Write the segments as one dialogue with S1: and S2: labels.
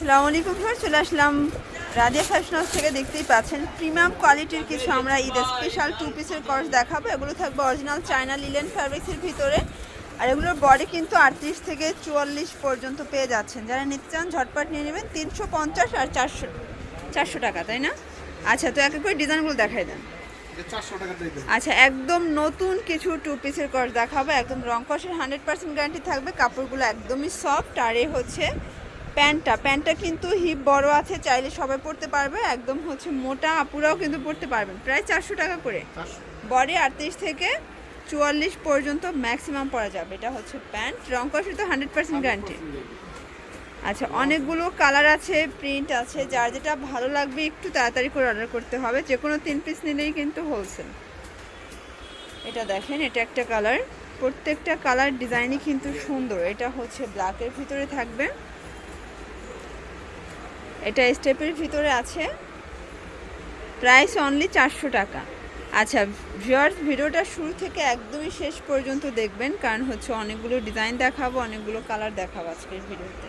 S1: আসসালামু আলাইকুম স্যার চলে আসলাম রাজিয়া ফ্যাশন হাউস থেকে দেখতেই পাচ্ছেন প্রিমিয়াম কোয়ালিটির কিছু আমরা ঈদ স্পেশাল টু পিসের কর্স দেখাবো। এগুলো থাকবে অরিজিনাল চায়না লিলেন ফ্যাব্রিক্সের ভিতরে। আর এগুলোর বডি কিন্তু আটত্রিশ থেকে চুয়াল্লিশ পর্যন্ত পেয়ে যাচ্ছেন। যারা নিতে চান ঝটপট নিয়ে নেবেন। তিনশো পঞ্চাশ আর চারশো চারশো টাকা তাই না? আচ্ছা তো এক এক করে ডিজাইনগুলো দেখাই দেন। আচ্ছা একদম নতুন কিছু টু পিসের কর্স দেখাবো। একদম রং কষের হান্ড্রেড পার্সেন্ট গ্যারান্টি থাকবে। কাপড়গুলো একদমই সফট আর এ হচ্ছে প্যান্টটা প্যান্টটা কিন্তু হিপ বড় আছে চাইলে সবাই পরতে পারবে একদম হচ্ছে মোটা আপুরাও কিন্তু পরতে পারবেন। প্রায় চারশো টাকা করে। বডি আটত্রিশ থেকে চুয়াল্লিশ পর্যন্ত ম্যাক্সিমাম পরা যাবে। এটা হচ্ছে প্যান্ট রং কষে তো হান্ড্রেড পার্সেন্ট গ্যারান্টি আচ্ছা অনেকগুলো কালার আছে প্রিন্ট আছে যার যেটা ভালো লাগবে একটু তাড়াতাড়ি করে অর্ডার করতে হবে। যে কোনো তিন পিস নিলেই কিন্তু হোলসেল এটা দেখেন এটা একটা কালার প্রত্যেকটা কালার ডিজাইনই কিন্তু সুন্দর। এটা হচ্ছে ব্ল্যাকের ভিতরে থাকবে। এটা স্টেপের ভিতরে আছে। প্রাইস অনলি চারশো টাকা। আচ্ছা ভিউয়ার্স ভিডিওটা শুরু থেকে একদমই শেষ পর্যন্ত দেখবেন, কারণ হচ্ছে অনেকগুলো ডিজাইন দেখাবো, অনেকগুলো কালার দেখাবো আজকের ভিডিওতে।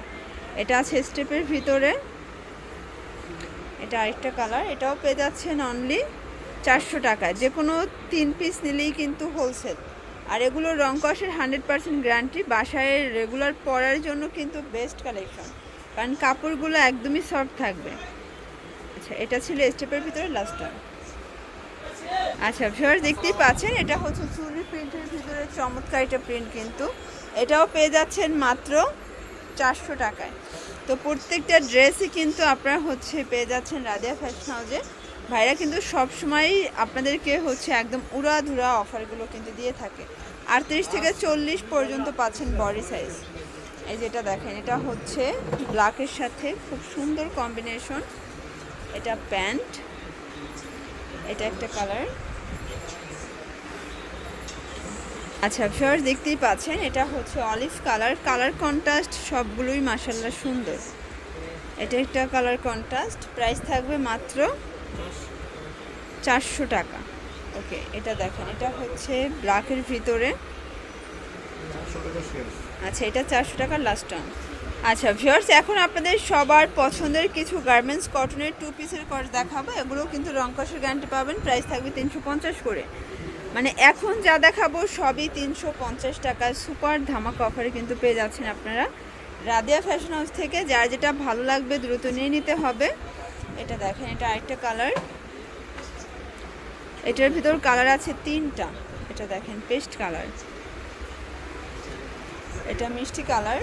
S1: এটা আছে স্টেপের ভিতরে। এটা আরেকটা কালার এটাও পেয়ে যাচ্ছেন অনলি চারশো টাকা যে কোনো তিন পিস নিলেই কিন্তু হোলসেল আর এগুলো রং কষের হান্ড্রেড পার্সেন্ট গ্যারান্টি বাসায় রেগুলার পরার জন্য কিন্তু বেস্ট কালেকশন কারণ কাপড়গুলো একদমই সফট থাকবে। আচ্ছা এটা ছিল স্টেপের ভিতরে লাস্টটা আচ্ছা ভিউয়ার দেখতেই পাচ্ছেন, এটা হচ্ছে চুরি প্রিন্টের ভিতরে চমৎকার এটা প্রিন্ট কিন্তু। এটাও পেয়ে যাচ্ছেন মাত্র চারশো টাকায়। তো প্রত্যেকটা ড্রেসই কিন্তু আপনারা হচ্ছে পেয়ে যাচ্ছেন রাধিয়া ফ্যাশন হাউসে ভাইরা কিন্তু সবসময়ই আপনাদেরকে হচ্ছে একদম উড়াধুরা অফারগুলো কিন্তু দিয়ে থাকে। আটত্রিশ থেকে চল্লিশ পর্যন্ত পাচ্ছেন বডি সাইজ এই যেটা দেখেন, এটা হচ্ছে ব্ল্যাকের সাথে খুব সুন্দর কম্বিনেশন এটা প্যান্ট, এটা একটা কালার। আচ্ছা ফিওর দেখতেই পাচ্ছেন, এটা হচ্ছে অলিভ কালার কালার কন্ট্রাস্ট সবগুলোই মাসাল্লাহ সুন্দর। এটা একটা কালার কন্ট্রাস্ট প্রাইস থাকবে মাত্র চারশো টাকা। ওকে এটা দেখেন, এটা হচ্ছে ব্ল্যাকের ভিতরে। আচ্ছা এটা চারশো টাকার লাস্ট টার্ম আচ্ছা ভিউয়ার্স এখন আপনাদের সবার পছন্দের কিছু গার্মেন্টস কটনের টু পিসের কট দেখাবো। এগুলো কিন্তু রং কষের গ্যারান্টি পাবেন। প্রাইস থাকবে তিনশো পঞ্চাশ করে। মানে এখন যা দেখাবো, সবই তিনশো পঞ্চাশ টাকায় সুপার ধামাকা অফারে কিন্তু পেয়ে যাচ্ছেন আপনারা। রাদিয়া ফ্যাশন হাউস থেকে, যার যেটা ভালো লাগবে, দ্রুত নিয়ে নিতে হবে। এটা দেখেন, এটা আরেকটা কালার এটার ভিতর কালার আছে তিনটা। এটা দেখেন পেস্ট কালার এটা মিষ্টি কালার।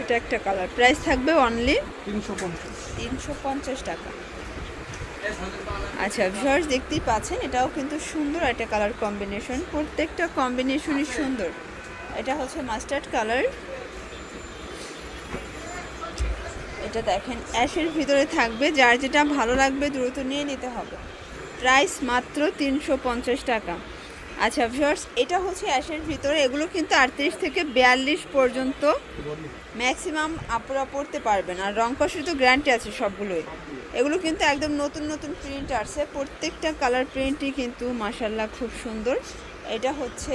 S1: এটা একটা কালার। প্রাইস থাকবে অনলি
S2: তিনশো পঞ্চাশ।
S1: তিনশো পঞ্চাশ টাকা। আচ্ছা ভিউয়ার্স দেখতেই পাচ্ছেন, এটাও কিন্তু সুন্দর একটা কালার কম্বিনেশন প্রত্যেকটা কম্বিনেশনই সুন্দর। এটা হচ্ছে মাস্টার্ড কালার এটা দেখেন, অ্যাশের ভিতরে থাকবে, যার যেটা ভালো লাগবে দ্রুত নিয়ে নিতে হবে। প্রাইস মাত্র তিনশো পঞ্চাশ টাকা। আচ্ছা ভিউয়ার্স এটা হচ্ছে অ্যাশের ভিতরে, এগুলো কিন্তু আটত্রিশ থেকে বিয়াল্লিশ পর্যন্ত ম্যাক্সিমাম আপুরা পড়তে পারবেন। আর রং কষের তো গ্যারান্টি আছে সবগুলোই। এগুলো কিন্তু একদম নতুন নতুন প্রিন্ট আসছে। প্রত্যেকটা কালার প্রিন্টই কিন্তু মাসাল্লাহ খুব সুন্দর। এটা হচ্ছে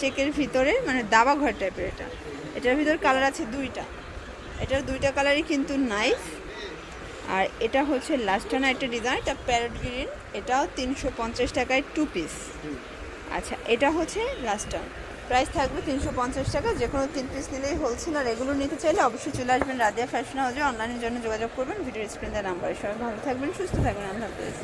S1: চেকের ভিতরে মানে দাবা ঘর টাইপের এটা। এটার ভিতর কালার আছে দুইটা। এটার দুইটা কালারই কিন্তু নাইস আর এটা হচ্ছে লাস্টানা একটা ডিজাইন এটা প্যারট গ্রিন এটাও তিনশো পঞ্চাশ টাকায় টু পিস আচ্ছা এটা হচ্ছে লাস্টান প্রাইস থাকবে তিনশো পঞ্চাশ টাকা যে কোনো তিন পিস নিলেই হোলসেল আর এগুলো নিতে চাইলে অবশ্যই চলে আসবেন রাধিয়া ফ্যাশন হাউসে অনলাইনের জন্য যোগাযোগ করবেন ভিডিও স্ক্রিনের নাম্বারে। সবাই ভালো থাকবেন, সুস্থ থাকবেন, আল্লাহ হাফেজ।